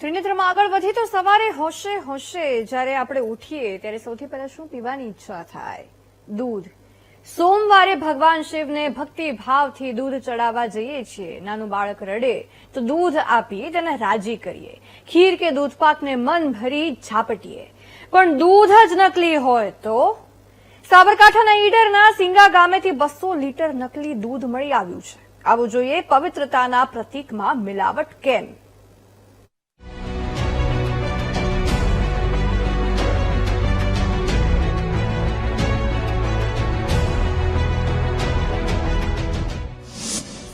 ત્રિનેત્રમાં આગળ વધી તો સવારે હોશે હોશે જ્યારે આપણે ઉઠીએ ત્યારે સૌથી પહેલા શું પીવાની ઈચ્છા થાય? દૂધ. સોમવારે ભગવાન શિવને ભક્તિ દૂધ ચડાવવા જઈએ છીએ. નાનું બાળક રડે તો દૂધ આપી તેને રાજી કરીએ. ખીર કે દૂધપાકને મન ભરી ઝાપટીએ. પણ દૂધ જ નકલી હોય તો? સાબરકાંઠાના ઈડરના સિંગા ગામેથી બસો લીટર નકલી દૂધ મળી આવ્યું છે. આવું જોઈએ પવિત્રતાના પ્રતીકમાં મિલાવટ કેમ?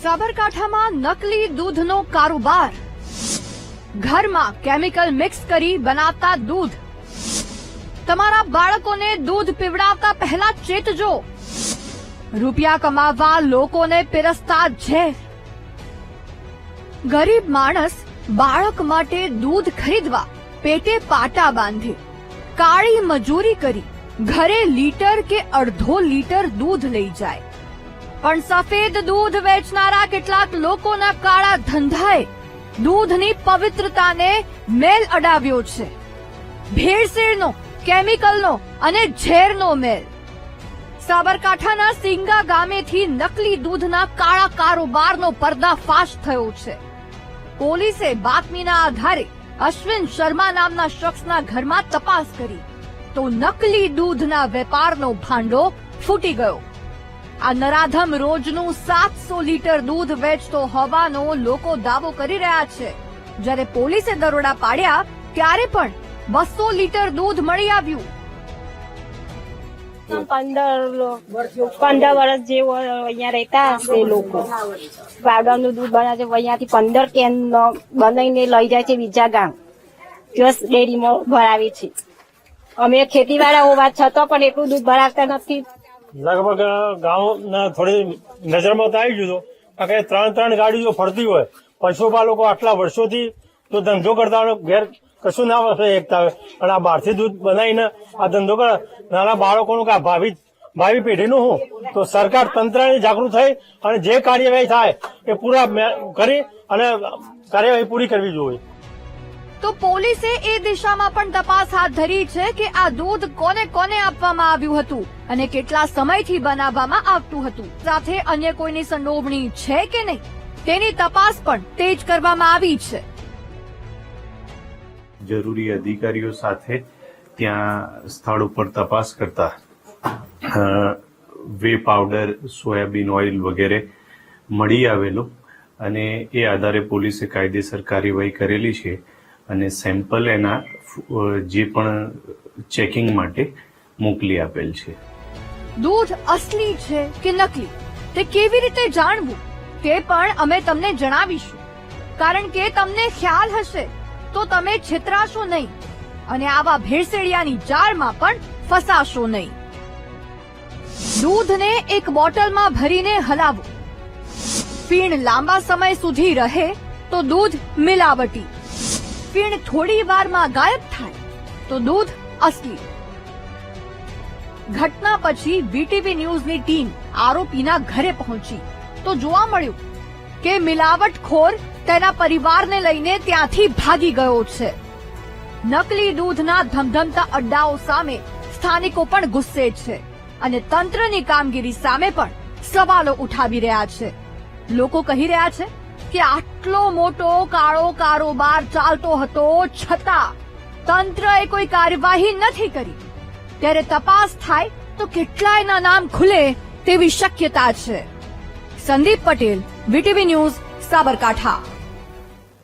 સાબરકાંઠામાં નકલી દૂધનો કારોબાર. ઘરમાં કેમિકલ મિક્સ કરી બનાવતા દૂધ. તમારા બાળકોને દૂધ પીવડાવતા પહેલા ચેતજો. રૂપિયા કમાવવા લોકોને પીરસતા ઝેર. ગરીબ માણસ બાળક માટે દૂધ ખરીદવા પેટે પાટા બાંધે. કાળી મજૂરી કરી ઘરે લીટર કે અડધો લીટર દૂધ લઈ જાય. પણ સફેદ દૂધ વેચનારા કેટલાક લોકોના કાળા ધંધાએ દૂધની પવિત્રતાને મેલ અડાવ્યો છે. ભેળસેળનો, કેમિકલનો અને ઝેરનો મેલ. સાબરકાંઠાના સિંગા ગામેથી નકલી દૂધના કાળા કારોબારનો પર્દાફાશ થયો છે. પોલીસે બાતમીના આધારે અશ્વિન શર્મા નામના શખ્સના ઘરમાં તપાસ કરી તો નકલી દૂધના વેપારનો ભાંડો ફૂટી ગયો. આ નરાધમ રોજનું સાતસો લીટર દૂધ વેચતો હોવાનો લોકો દાવો કરી રહ્યા છે. જ્યારે પોલીસે દરોડા પાડ્યા, ત્યારે પણ બસો લીટર દૂધ મળી આવ્યું. પંદર પંદર વર્ષ જેવો અહીંયા રહેતા હશે લોકો. નું દૂધ બનાવે છે, અહીંયાથી પંદર કેન બનાવીને લઈ જાય છે બીજા ગામ. પ્લસ ડેરીમાં ભરાવે છે. અમે ખેતીવાળા હોવા છતાં પણ એટલું દૂધ ભરાવતા નથી. લગભગ ગામના થોડી નજરમાં તો આવી ગયું હતું. કારણ કે ત્રણ ત્રણ ગાડીઓ ફરતી હોય, પશુપાલકો આટલા વર્ષોથી તો ધંધો કરતા ઘેર કશું ના વસે એકતા હોય. અને આ બહારથી દૂધ બનાવીને આ ધંધો કરે, નાના બાળકોનું કે ભાવિ ભાવિ પેઢીનું હું તો સરકાર તંત્રની જાગૃત થઈ અને જે કાર્યવાહી થાય એ પૂરા કરી અને કાર્યવાહી પૂરી કરવી જોઈએ. તો પોલીસે એ દિશામાં પણ તપાસ હાથ ધરી છે કે આ દૂધ કોને કોને આપવામાં આવ્યું હતું અને કેટલા સમયથી બનાવવામાં આવતું હતું. સાથે અન્ય કોઈની સંડોવણી છે કે નહીં, તેની તપાસ પણ તેજ કરવામાં આવી છે. જરૂરી અધિકારીઓ સાથે ત્યાં સ્થળ ઉપર તપાસ કરતા વે પાવડર સોયાબીન ઓઇલ વગેરે મળી આવેલું અને એ આધારે પોલીસે કાયદેસર કાર્યવાહી કરેલી છે. અને સેમ્પલ એના જે પણ ચેકિંગ માટે મોકલી આપેલ છે. દૂધ અસલી છે કે નકલી? તે કેવી રીતે જાણવું? તે પણ અમે તમને જણાવીશું. કારણ કે તમને ખ્યાલ હશે, તો તમે છેતરાશો નહીં. અને આવા ભેળસેળિયાની જાળમાં પણ ફસાશો નહીં. દૂધને એક બોટલમાં ભરીને હલાવો. ફીણ લાંબા સમય સુધી રહે, તો દૂધ મિલાવટી. ફીણ થોડી વારમાં ગાયબ થાય, તો દૂધ અસલી ઘટના પછી વીટીવી ન્યૂઝની ટીમ આરોપીના ઘરે પહોંચી, તો જોવા મળ્યું કે મિલાવટખોર તેના પરિવારને લઈને ત્યાંથી ભાગી ગયો છે. નકલી દૂધના ધમધમતા અડ્ડાઓ સામે સ્થાનિકો પણ ગુસ્સે છે અને તંત્રની કામગીરી સામે પણ સવાલો ઉઠાવી રહ્યા છે. લોકો કહી રહ્યા છે કે આટલો મોટો કાળો કારોબાર ચાલતો હતો છતાં તંત્રએ કોઈ કાર્યવાહી નથી કરી. ત્યારે તપાસ થાય તો કેટલાયના નામ ખુલે તેવી શક્યતા છે. Sandeep Patel, VTV news, Sabarkantha.